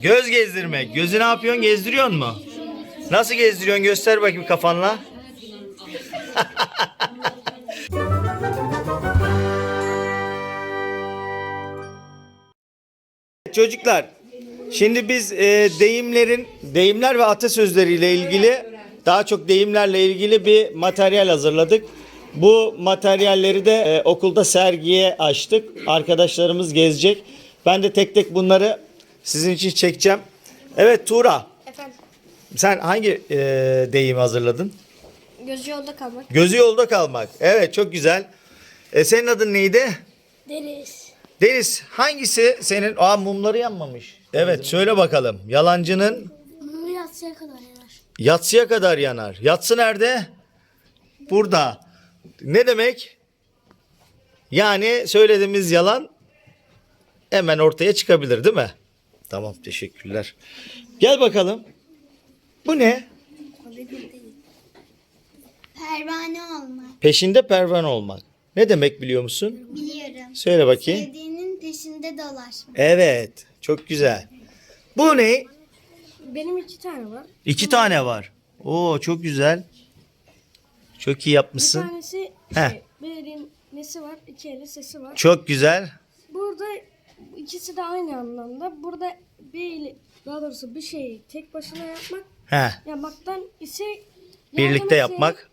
Göz gezdirmek. Gözü ne yapıyorsun? Gezdiriyor mu? Nasıl gezdiriyorsun? Göster bakayım kafanla. Çocuklar, şimdi biz e, deyimlerin, deyimler ve atasözleriyle ilgili, daha çok deyimlerle ilgili bir materyal hazırladık. Bu materyalleri de e, okulda sergiye açtık. Arkadaşlarımız gezecek. Ben de tek tek bunları sizin için çekeceğim. Evet Tuğra, Efendim, sen hangi e, deyimi hazırladın? gözü yolda kalmak. Gözü yolda kalmak. Evet, çok güzel. E, senin adın neydi? Deniz. Deniz hangisi senin? Aa mumları yanmamış. Evet söyle bakalım. Yalancının Bunu yatsıya kadar yanar. yatsıya kadar yanar. Yatsı nerede? Burada. Ne demek? Yani söylediğimiz yalan hemen ortaya çıkabilir değil mi? Tamam teşekkürler. Gel bakalım. Bu ne? Pervane olmak. Peşinde pervane olmak. Ne demek biliyor musun? Biliyorum. Söyle bakayım. Sevdiğinin peşinde dolaşmak. Evet. Çok güzel. Bu ne? Benim iki tane var. İki tane var. Oo çok güzel. Çok iyi Bir yapmışsın. tanesi Heh. şey, bir elin nesi var, iki elin sesi var. Çok güzel. Burada ikisi de aynı anlamda. Burada bir daha doğrusu bir şeyi tek başına yapmak, He. yapmaktan ise yardım Birlikte isteyerek- yapmak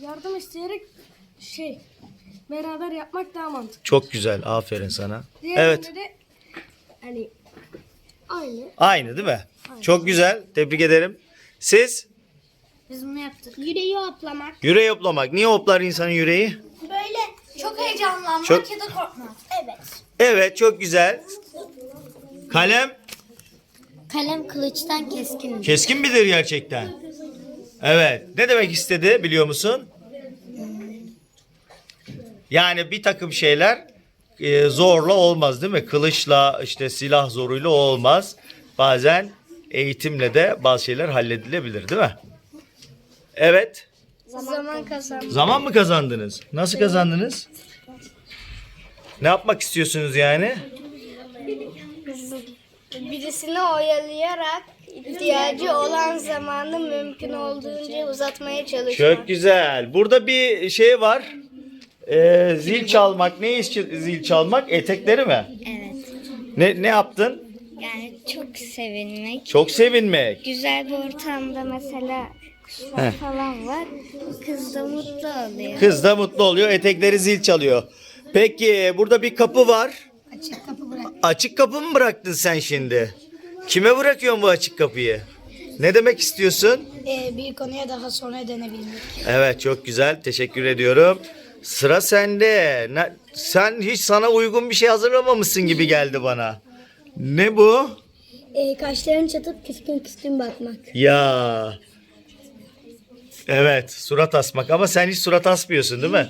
Yardım isteyerek şey, beraber yapmak daha mantıklı. çok güzel. Aferin sana. Diğerinde Evet. de hani aynı. Aynı değil mi? Çok güzel. Tebrik ederim. Siz Biz bunu yaptık. Yüreği hoplamak. yüreği hoplamak. Niye hoplar insanın yüreği? Böyle çok heyecanlanmak Çok- ya da korkmak. Evet. Evet çok güzel. Kalem Kalem kılıçtan keskin. keskin midir gerçekten? Evet. Ne demek istedi biliyor musun? Yani bir takım şeyler e, zorla olmaz değil mi? Kılıçla işte silah zoruyla olmaz. Bazen eğitimle de bazı şeyler halledilebilir değil mi? Evet. Zaman kazan. Zaman mı kazandınız? Nasıl kazandınız? Ne yapmak istiyorsunuz yani? Birisini oyalayarak ihtiyacı olan zamanı mümkün olduğunca uzatmaya çalışmak. Çok güzel. Burada bir şey var. Ee, zil çalmak. Ne iş zil çalmak? Etekleri mi? Evet. Ne ne yaptın? Yani çok sevinmek. Çok sevinmek. Güzel bir ortamda mesela kuşlar Heh. falan var. Kız da mutlu oluyor. Kız da mutlu oluyor. Etekleri zil çalıyor. Peki burada bir kapı var. Açık kapı bırak. Açık kapı mı bıraktın sen şimdi? Kime bırakıyorsun bu açık kapıyı? Ne demek istiyorsun? Ee, bir konuya daha sonra dönebilmek. Evet çok güzel. Teşekkür ediyorum. Sıra sende. Ne- sen hiç sana uygun bir şey hazırlamamışsın gibi geldi bana. Ne bu? Ee, kaşlarını çatıp küskün küskün bakmak. Ya. Evet surat asmak ama sen hiç surat asmıyorsun değil mi?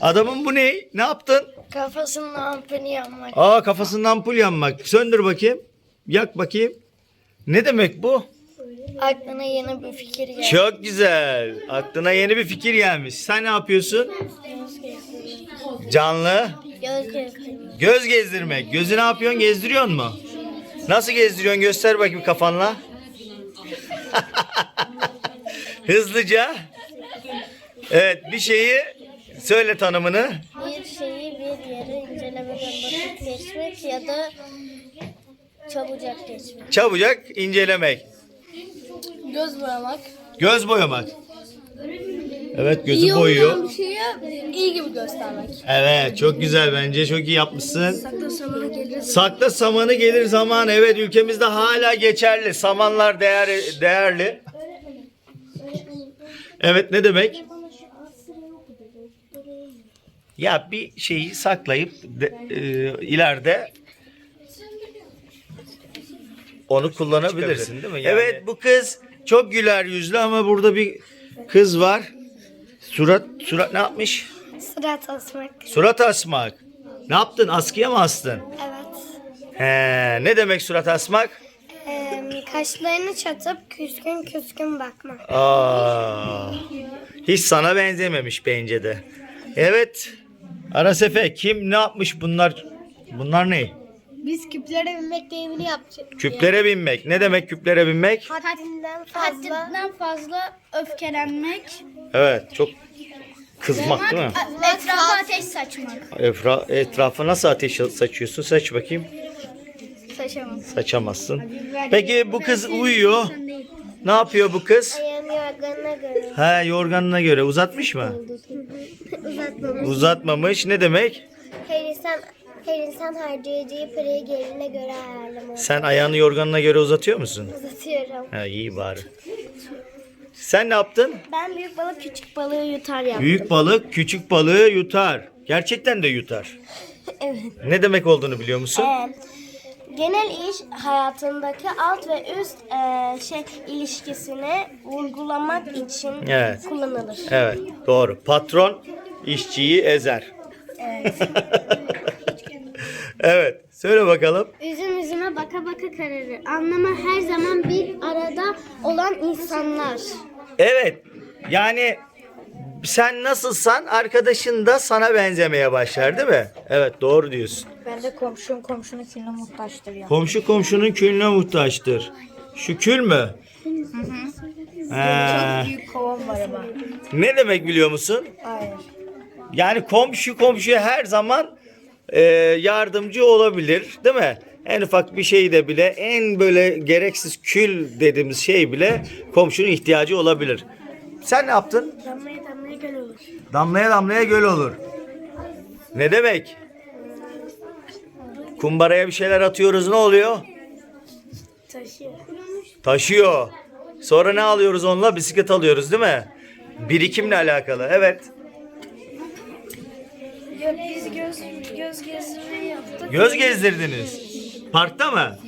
Adamın bu ne? Ne yaptın? Kafasının ampulü yanmak. Aa kafasından ampul yanmak. Söndür bakayım. Yak bakayım. Ne demek bu? Aklına yeni bir fikir geldi. Çok güzel. Aklına yeni bir fikir gelmiş. Sen ne yapıyorsun? Canlı. Göz gezdirmek. Göz gezdirmek. Gözü ne yapıyorsun? Gezdiriyor mu? Nasıl gezdiriyorsun? Göster bakayım kafanla. Hızlıca. Evet bir şeyi söyle tanımını. Bir şeyi bir yere incelemeden bakıp geçmek ya da çabucak geçmek. Çabucak incelemek. Göz boyamak. Göz boyamak. Evet gözü boyuyor. şeye iyi gibi göstermek. Evet çok güzel bence çok iyi yapmışsın. Sakla zamana gelir. Sakla samanı gelir zaman. Evet ülkemizde hala geçerli. Samanlar değer, değerli. Evet ne demek? Ya bir şeyi saklayıp de- e, ileride onu kullanabilirsin değil mi? Evet bu kız çok güler yüzlü ama burada bir kız var. Surat surat ne yapmış? Sırat asmak. Surat asmak. Ne yaptın? Askıya mı astın? Evet. He, ne demek surat asmak? Ee, kaşlarını çatıp küskün küskün bakmak. Aa, hiç sana benzememiş bence de. Evet. Arasefe kim ne yapmış bunlar? Bunlar ne? Biz küplere binmek deyimini yapacağız. Küplere binmek. Ne demek küplere binmek? Haddinden fazla. Haddinden fazla öfkelenmek. Evet çok kızmak değil mi? Etrafa ateş saçmak. Efra, etrafa nasıl ateş saçıyorsun? Saç bakayım. Saçamam. Saçamazsın. Peki bu kız uyuyor. Ne yapıyor bu kız? Yorganına göre Ha yorganına göre uzatmış mı? uzatmamız. Uzatmamış. Ne demek? Her insan, her insan harcayacağı parayı geline göre ayarlamalı. Sen ayağını yorganına göre uzatıyor musun? Uzatıyorum. Ha iyi bari. Sen ne yaptın? Ben büyük balık küçük balığı yutar yaptım. Büyük balık küçük balığı yutar. Gerçekten de yutar. Evet. Ne demek olduğunu biliyor musun? Ee, genel iş hayatındaki alt ve üst e, şey ilişkisini vurgulamak için Evet. kullanılır. Evet doğru. Patron işçiyi ezer. evet. Söyle bakalım. Üzüm üzüme baka baka kararır. Anlamı her zaman bir arada olan insanlar. Evet. Yani sen nasılsan arkadaşın da sana benzemeye başlar değil mi? Evet doğru diyorsun. Ben de komşum komşunun külüne muhtaçtır ya. Komşu komşunun külüne muhtaçtır. Şu kül mü? Ha, Büyük kovam var ama. ne demek biliyor musun? Hayır. Yani komşu komşuya her zaman e, yardımcı olabilir değil mi? En ufak bir şeyde bile en böyle gereksiz kül dediğimiz şey bile komşunun ihtiyacı olabilir. Sen ne yaptın? Damlaya damlaya göl olur. Damlaya damlaya göl olur. Ne demek? Kumbaraya bir şeyler atıyoruz ne oluyor? Taşıyor. Taşıyor. Sonra ne alıyoruz onunla? Bisiklet alıyoruz değil mi? Birikimle alakalı. Evet. Biz göz, göz gezdirmeyi yaptık. Göz gezdirdiniz. Parkta mı?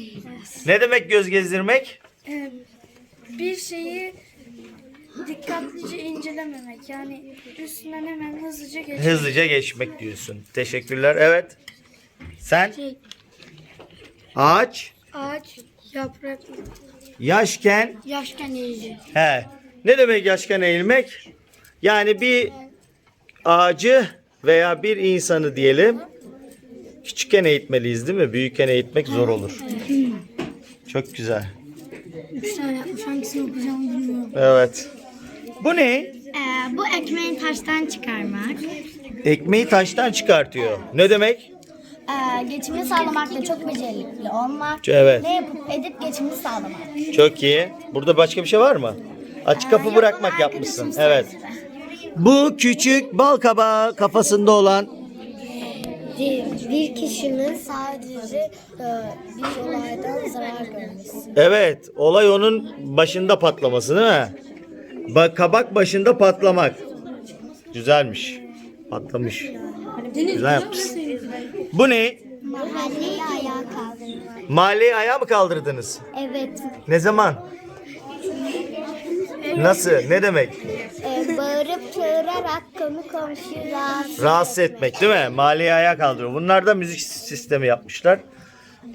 Ne demek göz gezdirmek? Bir şeyi dikkatlice incelememek. Yani üstünden hemen hızlıca geçmek. Hızlıca geçmek diyorsun. Teşekkürler. Evet. Sen? Ağaç Ağaç, yaprak, yaşken Yaşken iyice. he. Ne demek yaşken eğilmek? Yani bir ağacı veya bir insanı diyelim küçükken eğitmeliyiz değil mi? Büyükken eğitmek zor olur. Çok güzel. Üç tane yapmış hangisini okuyacağımı bilmiyorum. Evet. Bu ne? Ee, bu ekmeğin taştan çıkarmak. Ekmeği taştan çıkartıyor. Ne demek? Ee, geçimini sağlamakta çok becerikli olmak. Evet. Ne yapıp edip geçimini sağlamak. Çok iyi. Burada başka bir şey var mı? Açık kapı bırakmak yapmışsın. Evet. Bu küçük bal kabağı kafasında olan Bir, bir kişinin sadece e, bir olaydan zarar görmesi. evet olay onun başında patlaması değil mi? Bak kabak başında patlamak. Güzelmiş. Patlamış. Güzel yapmışsın. Bu ne? Mahalleyi ayağa kaldırmak. Mahalleyi ayağa mı kaldırdınız? Evet. Ne zaman? Nasıl? Ne demek? E, bağırıp çağırarak konu komşuyu rahatsız Rahatsız etmek değil mi? Mahalleyi ayağa kaldırıyor. Bunlar da müzik sistemi yapmışlar.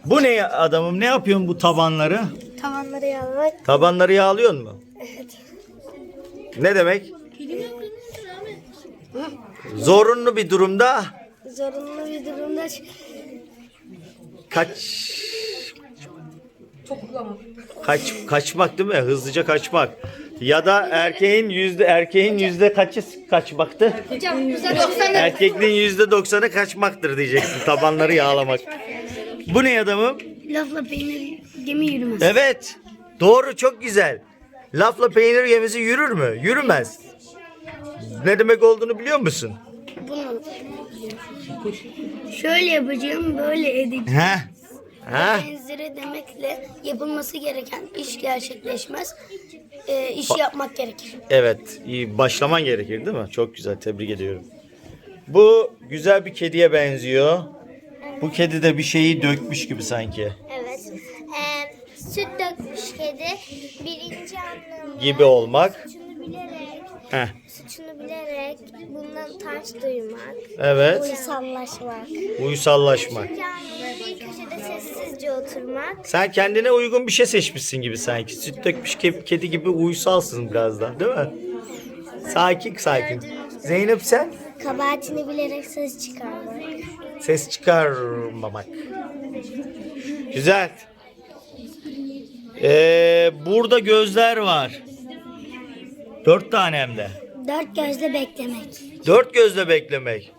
Bu ne adamım? Ne yapıyorsun bu tabanları? tavanları yalamak. Tabanları yağlıyor mu? Ne demek? Zorunlu bir durumda Zorunlu bir durumda kaç kaç kaçmak değil mi? Hızlıca kaçmak. Ya da erkeğin yüzde erkeğin yüzde kaçı kaçmaktı? Erkekliğin yüzde doksanı kaçmaktır diyeceksin. Tabanları yağlamak. Bu ne adamım? Lafla peynir gemi yürümez. Evet. Doğru çok güzel. Lafla peynir gemisi yürür mü? Yürümez. Ne demek olduğunu biliyor musun? Şöyle yapacağım, böyle edeceğim. He. Ha? Benzeri demekle yapılması gereken iş gerçekleşmez. Ee, işi yapmak gerekir. Evet. iyi başlaman gerekir değil mi? Çok güzel. Tebrik ediyorum. Bu güzel bir kediye benziyor. Bu kedi de bir şeyi dökmüş gibi sanki. Evet. Süt dökmüş kedi birinci anlamı Gibi olmak. suçunu bilerek, Heh. suçunu bilerek bundan ters duymak, Evet. uysallaşmak. Uysallaşmak. Yani bir köşede sessizce oturmak. Sen kendine uygun bir şey seçmişsin gibi sanki. Süt dökmüş ke- kedi gibi uysalsın biraz daha değil mi? Sakin sakin. Zeynep sen? Kabahatini bilerek ses çıkarmak. Ses çıkarmamak. Güzel. Ee, burada gözler var. Dört tane hem de. Dört gözle beklemek. Dört gözle beklemek.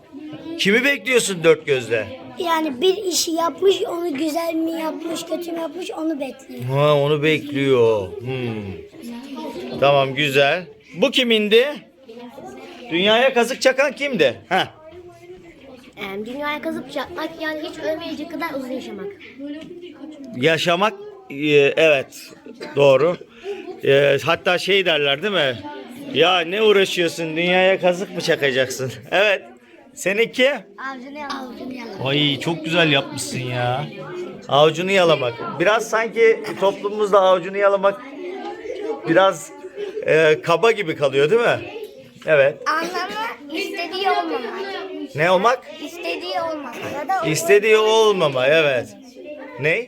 Kimi bekliyorsun dört gözle? Yani bir işi yapmış, onu güzel mi yapmış, kötü mü yapmış onu bekliyor. Ha onu bekliyor. Hmm. Tamam güzel. Bu kimindi? Dünyaya kazık çakan kimdi? Ha. dünyaya kazıp çatmak yani hiç ölmeyecek kadar uzun yaşamak. Yaşamak e, evet doğru. E, hatta şey derler değil mi? Ya ne uğraşıyorsun? Dünyaya kazık mı çakacaksın? Evet. Seninki? Avcunu yalan. Ay çok güzel yapmışsın ya. Avucunu yalamak. Biraz sanki toplumumuzda avucunu yalamak biraz e, kaba gibi kalıyor değil mi? Evet. Anlamı istediği olmamak. Ne olmak? İstediği olmamak. Ya da İstediği olmama. Evet. Ne?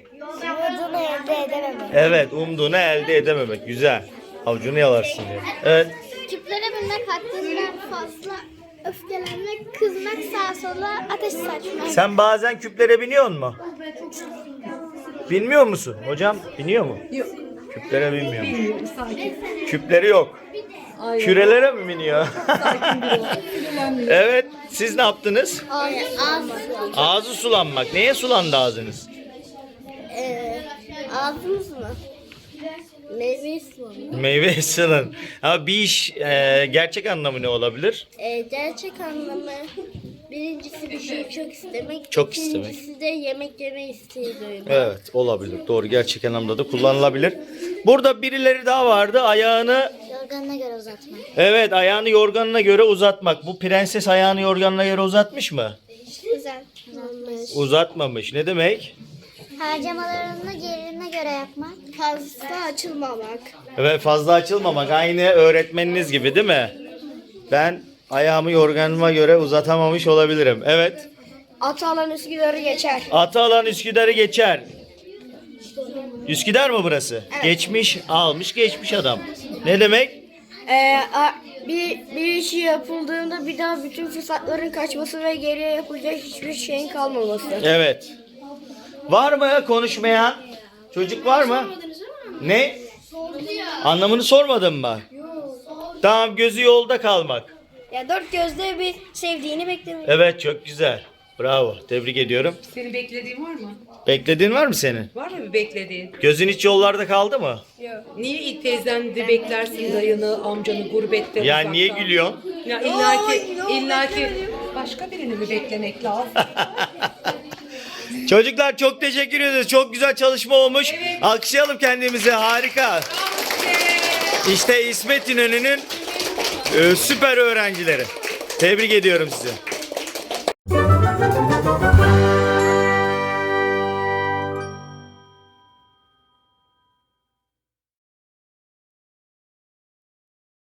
Elde edememek. Evet. Umduğunu elde edememek. Güzel. Avucunu yalarsın diye. Evet. Küplere binmek, haddinden fazla öfkelenmek, kızmak, sağa sola ateş saçmak. Sen bazen küplere biniyor mu? Binmiyor musun? Hocam biniyor mu? Yok. Küplere binmiyor. Küpleri yok. Kürelere mi biniyor? evet. Siz ne yaptınız? Ağzı sulanmak. Neye sulandı ağzınız? Ağzımız mı? Meyve sulanıyor. Meyve sulan. Ama bir iş e, gerçek anlamı ne olabilir? Ee, gerçek anlamı birincisi bir şeyi çok istemek. Çok istemek. İkincisi de yemek yeme isteği duymak. Evet olabilir. Doğru gerçek anlamda da kullanılabilir. Burada birileri daha vardı. Ayağını Yorganına göre uzatmak. evet ayağını yorganına göre uzatmak. Bu prenses ayağını yorganına göre uzatmış mı? Güzel. Uzatmamış. Ne demek? Harcamalarını yerine göre yapmak. Fazla açılmamak. Evet fazla açılmamak. Aynı öğretmeniniz gibi değil mi? Ben ayağımı yorganıma göre uzatamamış olabilirim. Evet. Atı alan Üsküdar'ı geçer. Atı alan Üsküdar'ı geçer. Üsküdar mı burası? Geçmiş, almış, geçmiş adam. Ne demek? Ee, a- bir, bir işi yapıldığında bir daha bütün fırsatların kaçması ve geriye yapılacak hiçbir şeyin kalmaması. Evet. Var mı konuşmayan? Çocuk var mı? Ne? Anlamını sormadın mı? Tamam gözü yolda kalmak. Ya dört gözle bir sevdiğini beklemek. Evet çok güzel. Bravo. Tebrik ediyorum. Senin beklediğin var mı? Beklediğin var mı senin? Var mı bir beklediğin? Gözün hiç yollarda kaldı mı? Niye ilk teyzen de beklersin dayını, amcanı gurbette Ya uzakta? niye gülüyorsun? Ya illaki, illaki başka birini mi beklemek lazım? Çocuklar çok teşekkür ederiz. Çok güzel çalışma olmuş. Alkışlayalım kendimizi. Harika. İşte İsmet İnönü'nün e, süper öğrencileri. Tebrik ediyorum sizi.